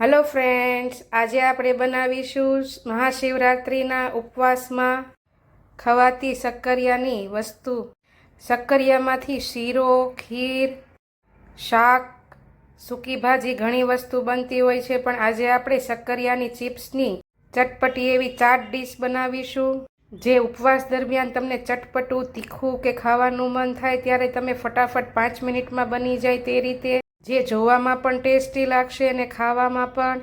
Hello friends આજે આપણે બનાવીશું મહાશિવરાત્રિના ઉપવાસમાં ખવાતી શક્કરિયાની વસ્તુ. શક્કરિયામાંથી શીરો, ખીર, શાક, સૂકી ભાજી ઘણી વસ્તુ બનતી હોય છે, પણ આજે આપણે શક્કરિયાની ચિપ્સની ચટપટી એવી ચાટ ડીશ બનાવીશું. જે ઉપવાસ દરમિયાન તમને ચટપટું, તીખું કે ખાવાનું મન થાય ત્યારે તમે ફટાફટ પાંચ મિનિટમાં બની જાય તે રીતે જે જોવામાં પણ ટેસ્ટી લાગશે અને ખાવામાં પણ.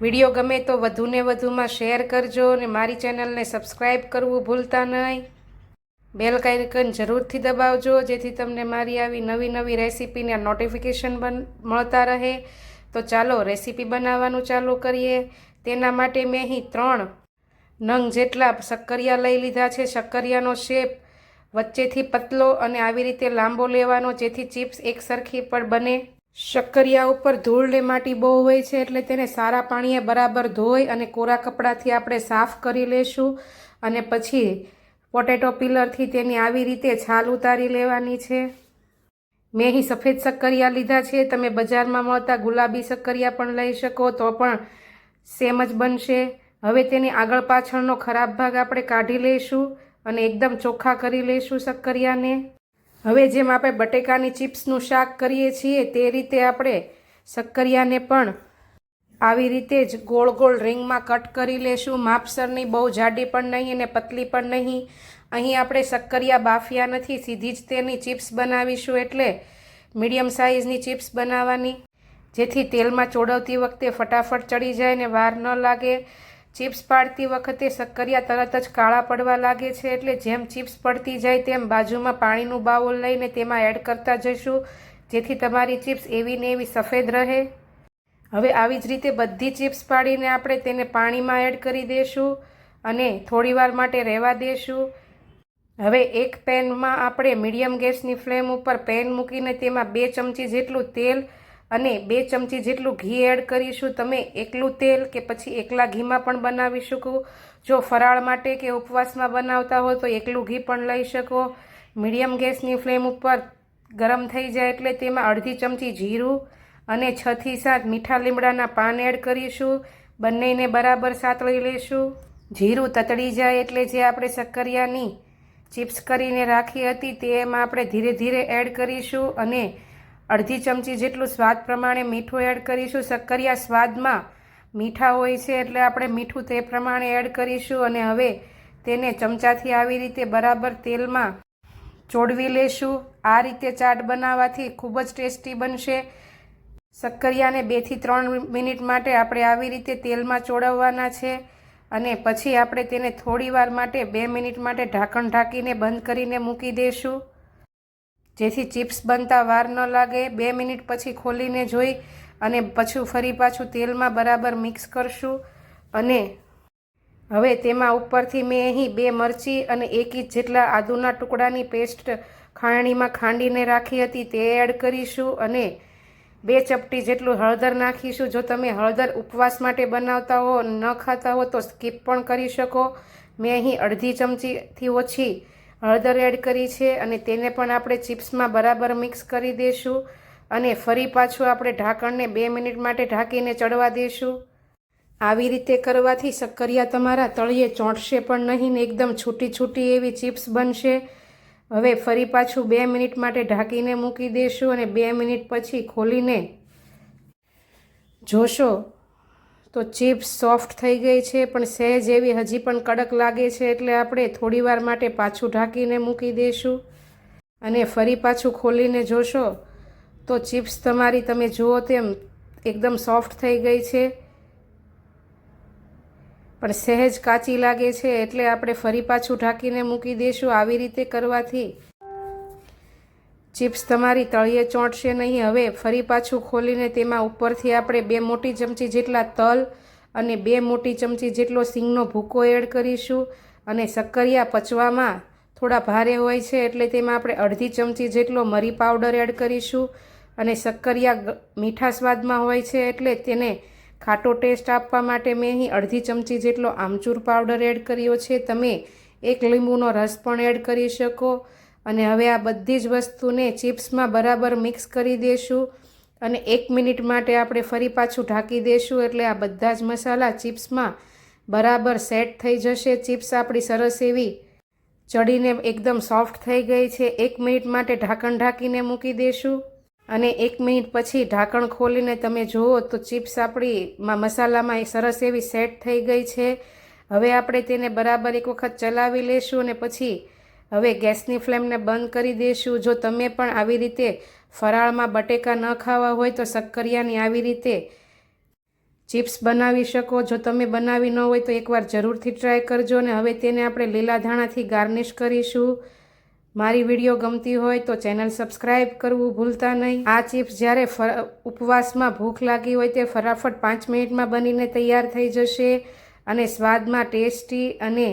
વીડિયો ગમે તો વધુને વધુમાં શેર કરજો અને મારી ચેનલને સબસ્ક્રાઈબ કરવું ભૂલતા નહીં. બેલ આઇકન જરૂરથી દબાવજો, જેથી તમને મારી આવી નવી નવી રેસીપીના નોટિફિકેશન બન, મળતા રહે. તો ચાલો રેસીપી બનાવવાનું ચાલુ કરીએ. તેના માટે મેં અહીં ત્રણ નંગ જેટલા શક્કરિયા લઈ લીધા છે. શક્કરિયાનો શેપ વચ્ચેથી પતલો અને આવી રીતે લાંબો લેવાનો, જેથી ચિપ્સ એક સરખી પણ બને. શક્કરિયા ઉપર ધૂળ ને માટી બહુ હોય છે, એટલે તેને સારા પાણીએ બરાબર ધોઈ અને કોરા કપડાથી આપણે સાફ કરી લેશું. અને પછી પોટેટો પીલરથી તેની આવી રીતે છાલ ઉતારી લેવાની છે. મેં અહીં સફેદ શક્કરિયા લીધા છે, તમે બજારમાં મળતા ગુલાબી શક્કરિયા પણ લઈ શકો, તો પણ સેમ જ બનશે. હવે તેની આગળ પાછળનો ખરાબ ભાગ આપણે કાઢી લઈશું અને એકદમ ચોખ્ખા કરી લઈશું શક્કરિયાને. હવે જેમ આપણે બટેકાની ચિપ્સનું શાક કરીએ છીએ તે રીતે આપણે શક્કરિયાને પણ આવી રીતે જ ગોળ ગોળ રિંગમાં કટ કરી લેશું. માપસરની બહુ જાડી પણ નહીં અને પતલી પણ નહીં. અહીં આપણે શક્કરિયા બાફિયા નથી, સીધી જ તેની ચિપ્સ બનાવીશું એટલે મીડિયમ સાઇઝની ચિપ્સ બનાવવાની. જેથી તેલમાં ચોડવતી વખતે ફટાફટ ચડી જાય ને વાર ન લાગે. ચિપ્સ પાડતી વખતે શક્કરિયા તરત જ કાળા પડવા લાગે છે એટલે જેમ ચિપ્સ પડતી જાય તેમ બાજુમાં પાણીનું બાઉલ લઈને તેમાં એડ કરતા જઈશું, જેથી તમારી ચિપ્સ એવી ને એવી સફેદ રહે. હવે આવી જ રીતે બધી ચિપ્સ પાડીને આપણે તેને પાણીમાં એડ કરી દઈશું અને થોડીવાર માટે રહેવા દઈશું હવે એક પેનમાં આપણે મીડિયમ ગેસની ફ્લેમ ઉપર પેન મૂકીને તેમાં બે ચમચી જેટલું તેલ અને બે ચમચી જેટલું ઘી એડ કરીશું. તમે એકલું તેલ કે પછી એકલા ઘીમાં પણ બનાવી શકો. જો ફરાળ માટે કે ઉપવાસમાં બનાવતા હો તો એકલું ઘી પણ લઈ શકો. મીડિયમ ગેસની ફ્લેમ ઉપર ગરમ થઈ જાય એટલે તેમાં અડધી ચમચી જીરું અને છથી સાત મીઠા લીમડાના પાન એડ કરીશું. બંનેને બરાબર સાતળી લઈશું જીરું તતડી જાય એટલે જે આપણે શક્કરિયાની ચિપ્સ કરીને રાખી હતી તેમાં આપણે ધીરે ધીરે એડ કરીશું અને અડધી ચમચી જેટલું સ્વાદ પ્રમાણે મીઠું એડ કરીશું. સક્કરિયા સ્વાદમાં મીઠા હોય છે એટલે આપણે મીઠું તે પ્રમાણે એડ કરીશું અને હવે તેને ચમચાથી આવી રીતે બરાબર તેલમાં ચોડવી લેશું. આ રીતે ચાટ બનાવવાથી ખૂબ જ ટેસ્ટી બનશે. શક્કરિયાને બેથી ત્રણ મિનિટ માટે આપણે આવી રીતે તેલમાં ચોળવવાના છે અને પછી આપણે તેને થોડીવાર માટે બે મિનિટ માટે ઢાંકણ ઢાંકીને બંધ કરીને મૂકી દઈશું જેથી ચિપ્સ બનતા વાર ન લાગે. બે મિનિટ પછી ખોલીને જોઈ અને પછી ફરી પાછું તેલમાં બરાબર મિક્સ કરશું અને હવે તેમાં ઉપરથી મેં અહીં બે મરચી અને એક ઇંચ જેટલા આદુના ટુકડાની પેસ્ટ ખાંડણીમાં ખાંડીને રાખી હતી તે એડ કરીશું અને બે ચપટી જેટલું હળદર નાખીશું. જો તમે હળદર ઉપવાસ માટે બનાવતા હો ન ખાતા હો તો સ્કીપ પણ કરી શકો. મેં અહીં અડધી ચમચીથી ઓછી હળદર એડ કરી છે અને તેને પણ આપણે ચિપ્સમાં બરાબર મિક્સ કરી દઈશું અને ફરી પાછું આપણે ઢાંકણને બે મિનિટ માટે ઢાંકીને ચડવા દઈશું આવી રીતે કરવાથી શક્કરિયા તમારા તળિયે ચોંટશે પણ નહીં ને એકદમ છૂટી છૂટી એવી ચિપ્સ બનશે. હવે ફરી પાછું બે મિનિટ માટે ઢાંકીને મૂકી દઈશું અને બે મિનિટ પછી ખોલીને જોશો તો ચિપ્સ સોફ્ટ થઈ ગઈ છે, પણ સહેજ એવી હજી પણ કડક લાગે છે એટલે આપણે થોડીવાર માટે પાછું ઢાંકીને મૂકી દઈશું અને ફરી પાછું ખોલીને જોશો તો ચિપ્સ તમારી તમે જુઓ તેમ એકદમ સોફ્ટ થઈ ગઈ છે. પણ સહેજ કાચી લાગે છે એટલે આપણે ફરી પાછું ઢાંકીને મૂકી દઈશું આવી રીતે કરવાથી. ચિપ્સ તમારી તળિયે ચોંટશે નહીં. હવે ફરી પાછું ખોલીને તેમાં ઉપરથી આપણે બે મોટી ચમચી જેટલા તલ અને બે મોટી ચમચી જેટલો સિંગનો ભૂકો એડ કરીશું અને શક્કરિયા પચવામાં થોડા ભારે હોય છે એટલે તેમાં આપણે અડધી ચમચી જેટલો મરી પાવડર એડ કરીશું અને શક્કરિયા મીઠા સ્વાદમાં હોય છે એટલે તેને ખાટો ટેસ્ટ આપવા માટે મેં અહીં અડધી ચમચી જેટલો આમચૂર પાવડર એડ કર્યો છે. તમે એક લીંબુનો રસ પણ એડ કરી શકો. અને હવે આ બધી જ વસ્તુને ચિપ્સમાં બરાબર મિક્સ કરી દઈશું અને એક મિનિટ માટે આપણે ફરી પાછું ઢાંકી દઈશું એટલે આ બધા જ મસાલા ચિપ્સમાં બરાબર સેટ થઈ જશે. ચિપ્સ આપણી સરસ એવી ચડીને એકદમ સોફ્ટ થઈ ગઈ છે. એક મિનિટ માટે ઢાંકણ ઢાંકીને મૂકી દઈશું અને એક મિનિટ પછી ઢાંકણ ખોલીને તમે જુઓ તો ચિપ્સ આપણી મસાલામાં એ સરસ એવી સેટ થઈ ગઈ છે. હવે આપણે તેને બરાબર એક વખત ચલાવી લેશું અને પછી હવે ગેસની ફ્લેમને બંધ કરી દઈશું જો તમે પણ આવી રીતે ફરાળમાં બટેકા ન ખાવા હોય તો શક્કરિયાની આવી રીતે ચિપ્સ બનાવી શકો. જો તમે બનાવી ન હોય તો એકવાર જરૂરથી ટ્રાય કરજો અને હવે તેને આપણે લીલા ધાણાથી ગાર્નિશ કરીશું. મારી વીડિયો ગમતી હોય તો ચેનલ સબસ્ક્રાઈબ કરવું ભૂલતા નહીં. આ ચિપ્સ જ્યારે ઉપવાસમાં ભૂખ લાગી હોય તે ફટાફટ પાંચ મિનિટમાં બનીને તૈયાર થઈ જશે અને સ્વાદમાં ટેસ્ટી અને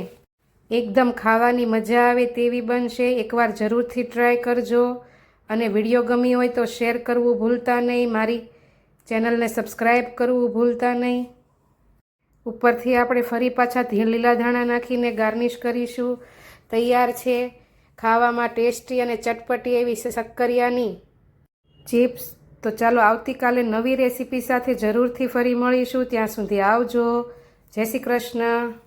એકદમ ખાવાની મજા આવે તેવી બનશે. એકવાર જરૂરથી ટ્રાય કરજો અને વીડિયો ગમી હોય તો શેર કરવું ભૂલતા નહીં. મારી ચેનલને સબસ્ક્રાઈબ કરવું ભૂલતા નહીં. ઉપરથી આપણે ફરી પાછા લીલા ધાણા નાખીને ગાર્નિશ કરીશું. તૈયાર છે ખાવામાં ટેસ્ટી અને ચટપટી એવી શક્કરિયાની ચિપ્સ. તો ચાલો આવતીકાલે નવી રેસીપી સાથે જરૂરથી ફરી મળીશું. ત્યાં સુધી આવજો. જય શ્રી કૃષ્ણ.